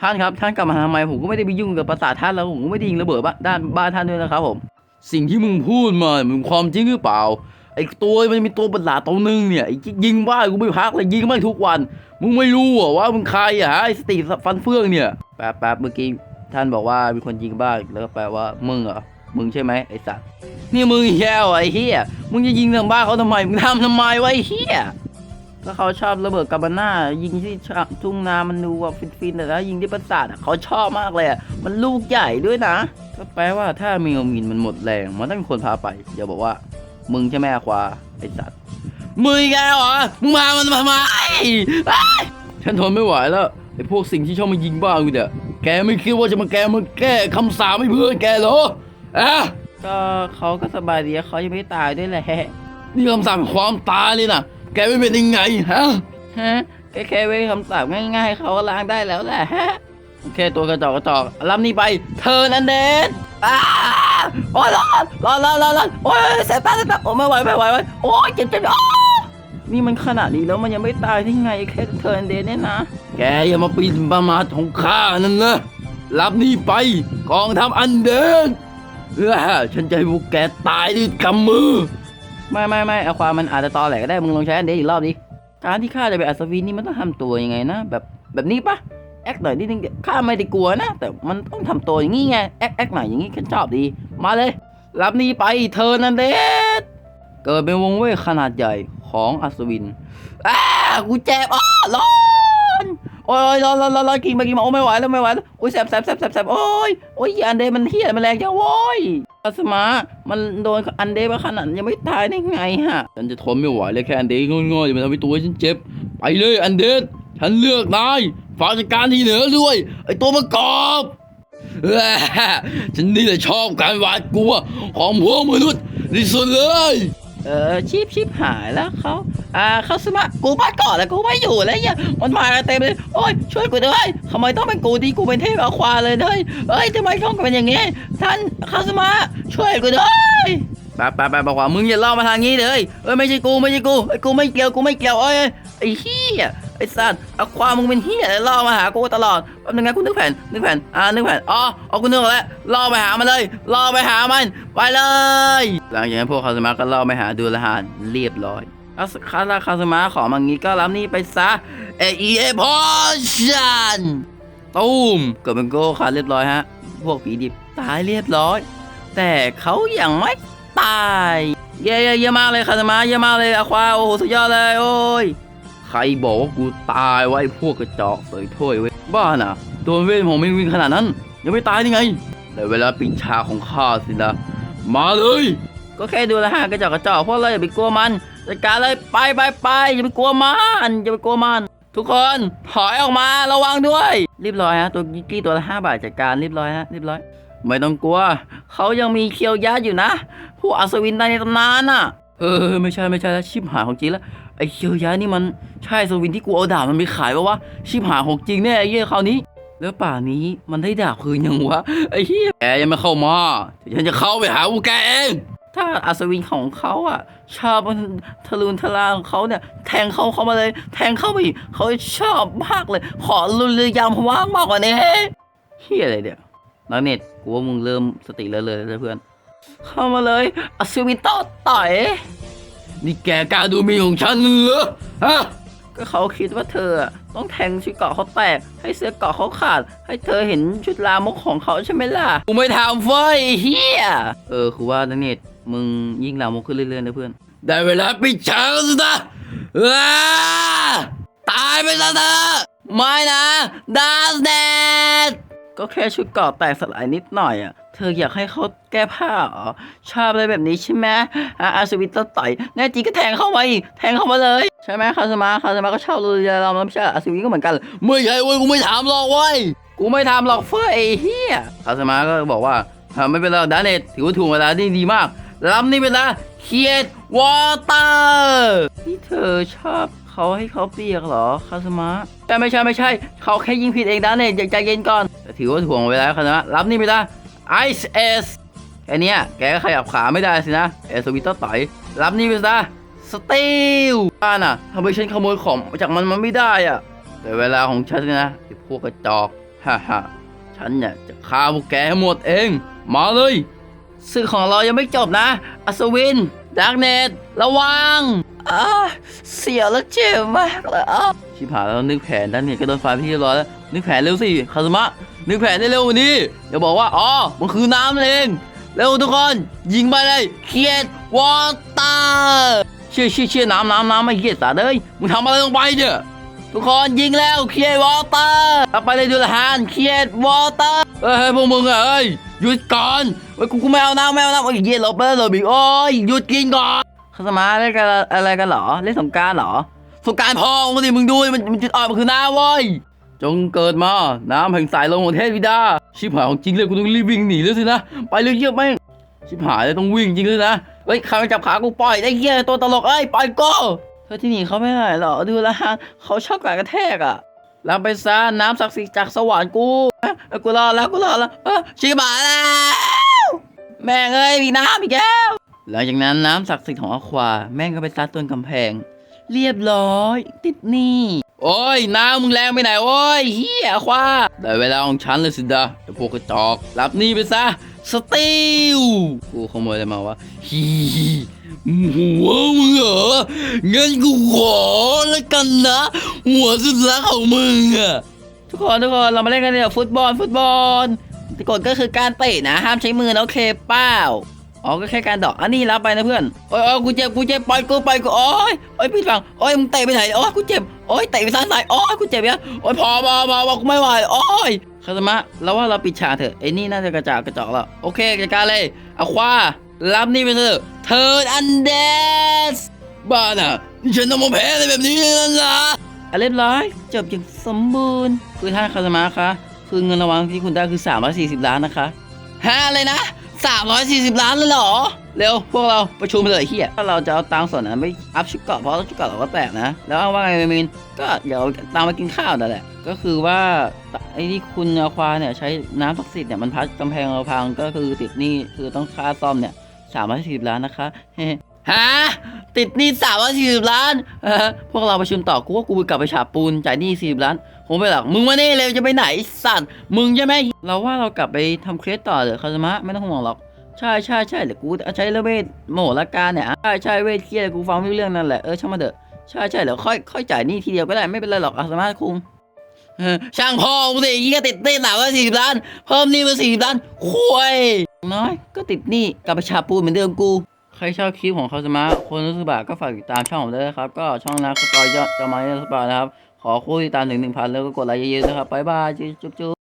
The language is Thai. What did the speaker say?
ท่านครับท่านกลับมาทำไมผมก็ไม่ได้ไปยุ่งกับประสาทท่านแล้วผมก็ไม่ได้ยิงระเบิดบ้านด้านบ้านท่านด้วยนะครับผม สิ่งที่มึงพูดมามันความจริงหรือเปล่าไอ้ตัวมันมีตัวประหลาดตัวหนึงเนี่ยไอ้ยิงบ้ากูไม่พักเลยยิงไม่ทุกวัน มึงไม่รู้เหรอว่ามึงใครอะฮะไอ้สติฟันเฟืองเนี่ยแป๊บแป๊บเมื่อกี้ท่านบอกว่ามีคนยิงบ้าแล้วก็แปลว่ามึงเหรอมึงใช่ไหมไอ้สัตว์นี่มึงแย่ไอ้เหี้ยมึงจะยิงทางบ้านเขาทำไมมึงทำทำไมวะไอ้เหี้ย ก็เขาชอบระเบิดกาบาน่ายิงที่ทุ่งนามันดูแบบฟินๆแต่แล้วยิงที่ประสาทอะเขาชอบมากเลยอะมันลูกใหญ่ด้วยนะก็แปลว่าถ้ามีโอมินมันหมดแรง มันต้องมีคนพาไปอย่าบอกว่า มึงใช่ไหมอะควาไอสัตว์มึงแกเหรอมึงมามันทำไมอ้ายฉันทนไม่ไหวแล้วไอพวกสิ่งที่ชอบมายิงบ้ากูเนี่ยแกไม่คิดว่าจะมาแกมาแก้คำสาปให้เพื่อนแกเหรออะก็เขาก็สบายดีเขายังไม่ตายด้วยแหละนี่คำสั่งความตายเลยนะแกไม่เป็นยังไงฮะฮะแค่แค่เว้ยคำสั่งง่ายๆ เขาก็ล้างได้แล้วแหละฮะโอเคตัวกระจอกกระจอกรับนี่ไป เธอนันเดนอ้าโอ้ยร้อนร้อนร้อนร้อนร้อนโอ้ยเสบตาเสบตาโอ้ยไม่ไหวไม่ไหวไม่ไหวโอ้ยเจ็บเจ็บอ้านี่มันขนาดนี้แล้วมันยังไม่ตายได้ไงแค่เธอนันเดนเนี่ยนะ แกอย่ามาปีนประมาทของข้านั่นนะรับนี่ไปกองทัพอันเดนเออฉันจะให้พวกแกตายด้วยกำมือ ไม่ไม่ไม่เอาความมันอาจจะตอแหลก็ได้มึงลองใช้อันเดยอีกรอบดิการที่ข้าจะเป็นอัศวินนี่มันต้องทำตัวยังไงนะแบบแบบนี้ปะแอคหน่อยนิดนึงข้าไม่ได้กลัวนะ แต่มันต้องทำตัวอย่างนี้ไงแอคแอคหน่อยอย่างนี้ฉันชอบดี มาเลย รับนี่ไปเธอนันเดชเกิดเป็นวงเวทขนาดใหญ่ของอัศวินอ้ากูเจ็บอ้อร้อน โอ้ยร้อนร้อนร้อนร้อกินมากินมาโอ้ไม่ไหวแล้วไม่ไหวแล้วโอ้ยแสบแสบแสบแสบแสบโอ้ยโอ้ยอันเดมันเฮี้ยมันแรงจังโว้ยอาสมามันโดนอันเดมาขนาดยังไม่ตายได้ไงฮะฉันจะทนไม่ไหวเลยแค่อันเดงอๆอย่ามาทำให้ตัวฉันเจ็บไปเลยอันเดฉันเลือกนายฝากจัดการที่เหนือด้วยไอตัวประกอบฉันนี่แหละชอบการหวาดกลัวของพวกมนุษย์ที่สุดเลย เออชีพชีพหายแล้วเขาอ่าเขาสมะกูมาก่อนแล้วกูไม่อยู่แล้วเนี่ยมันมาเต็มเลยโอ้ยช่วยกูด้วยทำไมต้องเป็นกูดีกูเป็นเทพอาควาเลยเฮ้ยเอ้ยทำไมต้องเป็นอย่างงี้ท่านเขาสมะช่วยกูด้วยไปไปไปบอกว่ามึงอย่าล่ามาทางนี้เลยเอ้ยไม่ใช่กูไม่ใช่กูไอ้กูไม่เกี่ยวกูไม่เกี่ยวเอ้ยไอ้เหี้ย ไอ้สัตว์อาความมึงเป็นเหี้ยล่อมาหากูตลอดแป๊บนึงนะกูนึกแผนนึกแผนอ่านึกแผนอ๋อเอากูนึกแล้วล่อไปหามันเลยล่อไปหามัน ไปเลย หลังจากนั้นพวกคาสมาก็ล่อไปหาดูแลหานเรียบร้อยคาคาราคาสมาขอมางี้ก็รับนี่ไปซะเอเอพอชันตูมเกิดเป็นโก้ค่ะเรียบร้อยฮะ พวกผีดิบตายเรียบร้อย แต่เขายังไม่ตาย เย่เย่เยี่มากเลยคาสมาเยี่มากเลยอควาโอ้โหสุดยอดเลยโอ้ย ใครบอกว่ากูตายไว้พวกกระจอกเสยถ้วยเว้บ้าน่ะโดนเวทผมไม่วิ่งขนาดนั้น ยังไม่ตายได้ไงแต่เวลาปิดฉากของข้าสินะมาเลย ก็แค่ดูแลวฮะกระจอกกระจอกพวกเราอย่าไปกลัวมันจัดการเลยไปไปไปอย่าไปกลัวมันอย่าไปกลัวมัน ทุกคนถอยออกมาระวังด้วยเรียบร้อยฮะตัวกิกกี้ตัวละห้าบาทจัดการเรียบร้อยฮะเรียบร้อยไม่ต้องกลัว เขายังมีเคียวยัดอยู่นะ ผู้อัศวินในตำนานน่ะ เออ ไม่ใช่ไม่ใช่แล้วชิบหายของจริงแล้ว ไอ้เคียวยัดนี่มันใช่อัศวินที่กูเอาดาบมันไปขายปะวะชิบหายของจริงแน่ไอ้เหี้ยคราวนี้ แล้วป่านี้มันได้ดาบคืนยังวะไอ้เหี้ยแกยังไม่เข้ามาเดี๋ยวฉันจะเข้าไปหาพวกแกเอง ถ้าอัศวินของเขาอะชอบมันทะลุนทะลาของเขาเนี่ยแทงเขาเข้ามาเลย แทงเข้าไปอีกเขาชอบมากเลย ขอลุยเลยยำว่างมากกว่านี้เฮียอะไรเดี๋ยวนักเน็ตกูว่ามึงเริ่มสติเลอะเลยเพื่อน เข้ามาเลยอัศวินต่อต่อย นี่แกกล้าดูหมีของฉันเหรอฮะก็เขาคิดว่าเธออะต้องแทงชุดเกราะเขาแตก ให้เสื้อเกราะเขาขาด ให้เธอเห็นชุดลามกของเขาใช่ไหมล่ะกูไม่ทำเฟ้ยไอ้เฮียเออคือว่านักเน็ตมึงยิ่งลามกขึ้นเรื่อยๆนะเพื่อน ได้เวลาปิดฉากแล้วสินะอ้าตายไปซะเถอะไม่นะดาสเนต ก็แค่ชุดเกาะแตกสลายนิดหน่อยอะ เธออยากให้เขาแก้ผ้าเหรอ ชอบอะไรแบบนี้ใช่ไหมอะอาสวิตต่อยแน่จริงก็แทงเข้ามาอีก แทงเข้ามาเลย ใช่ไหมคาสมาคาสมาก็ชอบเลยเราไม่ใช่อาสวิตก็เหมือนกัน ไม่ใช่เว้ยกูไม่ถามหรอกเว้ย กูไม่ทำหรอกเฟ้ยไอเฮียคาสมาก็บอกว่าไม่เป็นไรดานเนตถือว่าถูกเวลานี่ดีมากลำนี่เป็นละเคียดวอเตอร์ที่เธอชอบเขาให้เขาเปียกเหรอคาสมาแต่ไม่ใช่ไม่ใช่ เขาแค่ยิงผิดเองดานเนตอย่าใจเย็นก่อน ถือว่าถ่วงเวลาคาสมารับนี่ไปละไอซ์เอสแค่เนี้ยแกก็ขยับขาไม่ได้สินะเอสวิตเตอร์ต่อยรับนี่ไปซะสตีลบ้านอะทำไมฉันขโมยของจากมันมันไม่ได้อะ แต่เวลาของฉันสินะไอ้พวกกระจอกฮ่าฮ่าฉันเนี่ยจะฆ่าพวกแกให้หมดเอง มาเลยศึกของเรายังไม่จบนะ อัศวินดาร์กเนตระวังอ่าเสียแล้วเจ็บมากเลยอะชิบหายแล้วนึกแผนด้านเนตก็โดนไฟไปที่เรียบร้อยแล้ว นึกแผนเร็วสิ คาสมะ นึกแผนได้เร็วกว่านี้อย่าบอกว่าอ๋อมันคือน้ำนั่นเองเร็วทุกคนยิงไปเลยเคียดวอเตอร์เชี่ยเชี่ยเชี่ยน้ำน้ำน้ำไม่เคียดสาเอ้ยมึงทำอะไรลงไปเนี่ยทุกคนยิงแล้วเคียดวอเตอร์เอาไปเลยดูละฮานเคียดวอเตอร์เฮ้ยพวกมึงอะเอ้ยหยุดก่อนเฮ้กูกูไม่เอาน้ำไม่เอาน้ำโอ้ยเย็นหลบไปแล้วหลบอีกโอ้ยหยุดกินก่อนเขาสมาเล่นกันอะไรกันเหรอเล่นสงกรารเหรอสงกรารพองมึงดิมึงดูมันมันจุดอ่อนมันคือน้ำเว้ย จงเกิดมา น้ำแห่งสายลมของเทพวิดา ชิบหายของจริงเลยกูต้องรีบวิ่งหนีแล้วสินะ ไปเลยเยี่ยมแม่งชิบหายเลยต้องวิ่งจริงเลยนะ เฮ้ยใครจับขากูปล่อยได้เหี้ยตัวตลกเอ้ยปล่อยกูเธอที่หนีเขาไม่ได้หรอดูแลวเขาชอบการกระแทกอะรับไปซะน้ำศักดิ์สิทธิ์จากสวรรค์กูกูรอแล้วกูรอแล้วชิบหายแล้วแม่งเอ้ยมีน้ำอีกแล้วหลังจากนั้นน้ำศักดิ์สิทธิ์ของอควา แม่งก็ไปซัดต้นกำแพง เรียบร้อย ติดหนี่ โอ้ยน้ำมึงแรงไปไหน โอ้ยเฮียควาได้เวลาของฉันเลยสิดาไอพวกกระจอก รับนี่ไปซะ สติลกูขโมยอะไรมาวะฮีหัวมึงเหรองั้นกูขอแล้วกันนะ หัวสุดรักของมึงอะทุกคนทุกคนเรามาเล่นกันเนี่ยฟุตบอลฟุตบอลกฎก็คือการเตะนะ ห้ามใช้มือนะโอเคเป้า อ๋อก็แค่การดอกอันนี้รับไปนะเพื่อนโอ้ยโอ้ยกูเจ็บกูเจ็บปล่อยกูปล่อยกูโอ้ยโอ้ยพี่ฟังโอ้ยมึงเตะไปไหนโอ้ยกูเจ็บโอ้ยเตะไปซ้ายซ้ายโอ้ยกูเจ็บเนี่ยโอ้ยพอพอพอพอกูไม่ไหวโอ้ยคาสมะเราว่าเราปิดฉากเถอะไอ้นี่น่าจะกระจอกกระจอกแล้วโอเคจัดการเลยเอาคว้ารับนี่ไปเถอะเทิร์นอันเดสบ้าน่ะฉันต้องมาแพ้อะไรแบบนี้นั่นล่ะอะเรียบร้อยจบอย่างสมบูรณ์คือท่านคาสมะคะคือเงินรางวัลที่คุณได้คือ340ล้านนะคะฮะเลยนะ 340ล้านเลยเหรอ เร็ว พวกเราประชุมเลยเฮียถ้าเราจะเอาตังค์ส่วนนั้นไปอัพชุดเกาะเพราะชุดเกาะเราก็แตกนะ แล้วว่าไงมินก็เดี๋ยวตามมากินข้าวนั่นแหละ ก็คือว่าไอ้ที่คุณอควาเนี่ยใช้น้ำศักดิ์สิทธิ์เนี่ยมันพัดกำแพงเราพังก็คือติดหนี้คือต้องค่าซ่อมเนี่ย340ล้านนะคะเฮ้ฮะติดหนี้340ล้านพวกเราประชุมต่อกูว่ากูกลับไปฉาบปูนจ่ายหนี้40ล้าน ผมไปหรอกมึงมานี่เลยจะไปไหนสัตว์มึงใช่ไหมเราว่าเรากลับไปทำเคสต่อเถอะคาสมะไม่ต้องห่วงหรอกใช่ใช่ใช่เดี๋ยวกูใช้เรื่องเวทโมโหละการเนี่ยใช่ใช่เวทเครียดกูฟังไม่รู้เรื่องนั่นแหละเออช่างมาเถอะใช่ใช่เดี๋ยวค่อยค่อยจ่ายนี่ทีเดียวก็ได้ไม่เป็นไรหรอกอาสามารถคุมช่างพ่อกูสิยี่ก็ติดหนี้หนาว่าสี่สิบล้านเพิ่มนี้มาสี่สิบล้านคุยน้อยก็ติดหนี้กลับไปฉาปูเหมือนเดิมกูใครชอบคลิปของคาสมะคนรู้สึกบาก็ฝากติดตามช่องผมด้วยนะครับ ก็ช่องนักสปอยยอดจะมาเนสปอยนะครับ ขอคู่ติดตามถึงหนึ่งพันแล้วก็กดไลค์เยอะๆนะครับบ๊ายบายจุ๊บจุ๊บ